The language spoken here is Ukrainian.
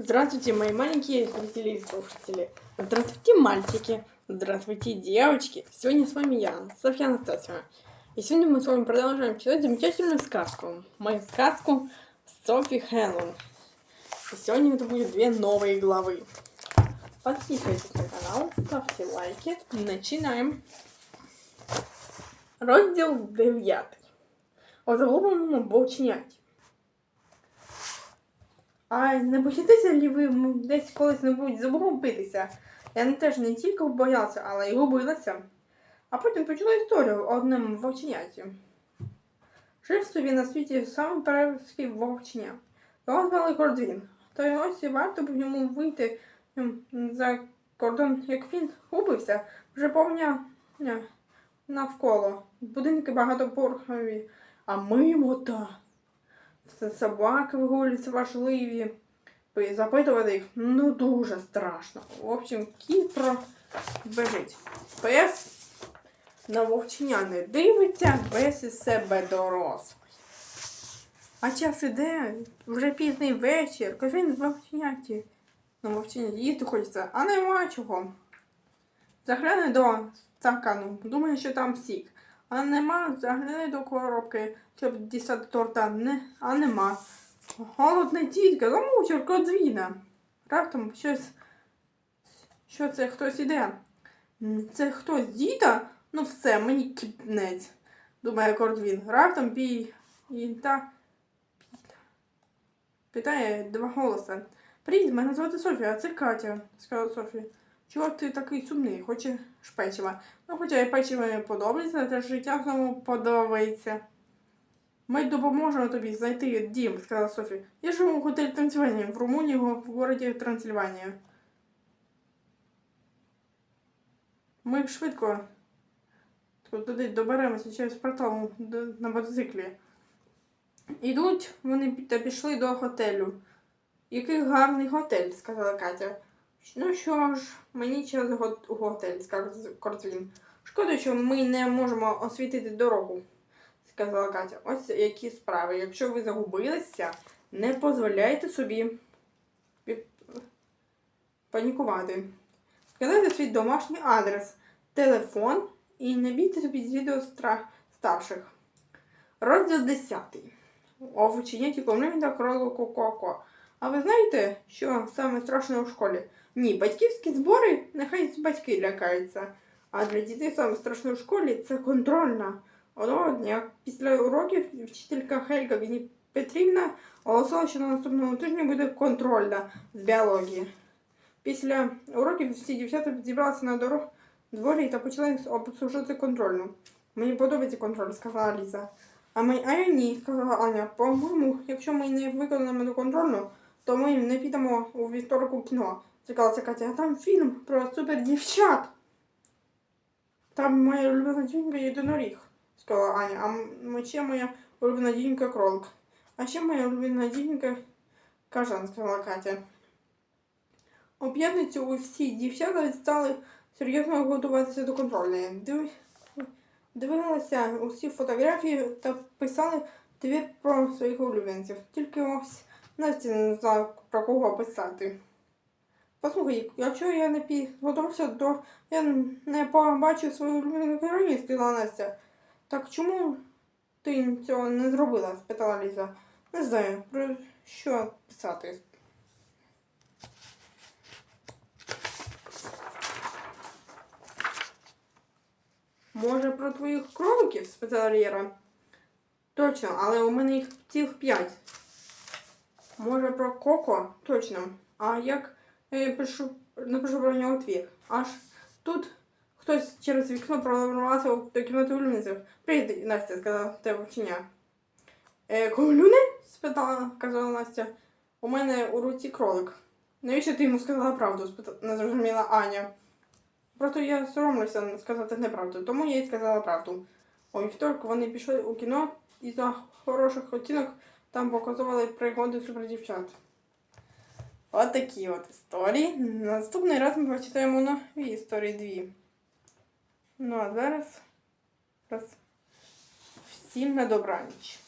Здравствуйте, мои маленькие зрители и слушатели. Здравствуйте, мальчики. Здравствуйте, девочки. Сегодня с вами я, Софья Анастасьевна. И сегодня мы с вами продолжаем читать замечательную сказку. Мою сказку Софи Хеллон. И сегодня это будет две новые главы. Подписывайтесь на канал, ставьте лайки. Начинаем. Розділ 9. У загубленому А не боїтеся лі ви десь колись не будуть загубитися? Я не теж не тільки боялася, але й губилася. А потім почула історію о одному вовченяті. Жив собі на світі саме перервський вовченя. Його звали Кордвін. То й ось і варто б йому вийти за кордон, як він губився, вже повня навколо. Будинки багатопорхові, а мимо-то. Все собаки вигулюються важливі. Запитувати їх ну дуже страшно. В общем, кіт пробежить. Пес на вовчення не дивиться, без із себе дорослий. А час іде, вже пізний вечір, він в вовченяті. На вовченяті їсти хочеться, а нема чого. Загляне до стакану, думає, що там сік. А нема, загляне до коробки, щоб дістати торта, не, а нема. Голодна тітка, замучив кодзвіна. Раптом щось. Що це хтось іде? Це хтось діда? Ну все, мені кіпнець, думає Кордвін. Раптом бій і та питає два голоса. Привіт, мене звати Софія, а це Катя, сказала Софія. Чого ти такий сумний? Хочеш печива? Ну, хоча і печиво не подобається, та життя знову подобається. Ми допоможемо тобі знайти дім, сказала Софія. Я живу в готелі Трансильванія в Румунії, в городі Трансильванія. Ми швидко туди доберемося через портал на мотоциклі. Ідуть вони та пішли до готелю. Який гарний готель, сказала Катя. Ну що ж, мені у готель, сказав Кортвін. Шкода, що ми не можемо освітити дорогу, сказала Катя. Ось які справи. Якщо ви загубилися, не дозволяйте собі панікувати. Складайте свій домашній адрес, телефон і не бійтеся під відео старших. Розділ 10. Овоченяті комлин та кролику Коко. А ви знаєте, що саме страшне у школі? Ні, батьківські збори нехай батьки лякаються. А для дітей саме страшне у школі це контрольна. Одного дня після уроків вчителька Хельга Гні Петрівна оголосила, що на наступному тижні буде контрольна з біології. Після уроків всі дівчата зібралися на дорог дворі та почали обсуждати контрольну. Мені подобається контроль, сказала Ліза. А ми, а я ні, сказала Аня. По-моєму, якщо ми не виконаємо контрольну, то ми не підемо у вівторок у кіно. Цікавилася Катя, а там фільм про супер дівчат. Там моя улюблена дівчинка єдиноріг, сказала Аня, а ще моя улюблена дівчинка кролик. А ще моя улюблена дівчинка кажан, сказала Катя. У п'ятницю усі дівчата стали серйозно готуватися до контрольної. Див... Дивилися усі фотографії та писали твір про своїх улюбленців. Тільки ось Настя не знала про кого писати. Послухай, якщо я не підготувався, то я не побачив свою улюблену героїню, сказала Настя. Так чому ти цього не зробила? спитала Ліза. Не знаю, про що писати. Може, про твоїх кроликів? спитала Лєра. Точно, але у мене їх цілих п'ять. Може, про Коко? Точно. А як пишу, напишу про нього твір? Аж тут хтось через вікно прорвався до кімнати улюбленців. Привіт, Настя, сказала те вовчення. Е, Ковлюни? спитала, казала Настя. У мене у руці кролик. Навіщо ти йому сказала правду? спитала, не зрозуміла Аня. Просто я соромлюся сказати неправду, тому я й сказала правду. У вівторок вони пішли у кіно і за хороших оцінок там показували пригоди супердівчат. От такі от історії. Наступний раз ми прочитаємо нові історії дві. Ну а зараз, раз. всім на добраніч.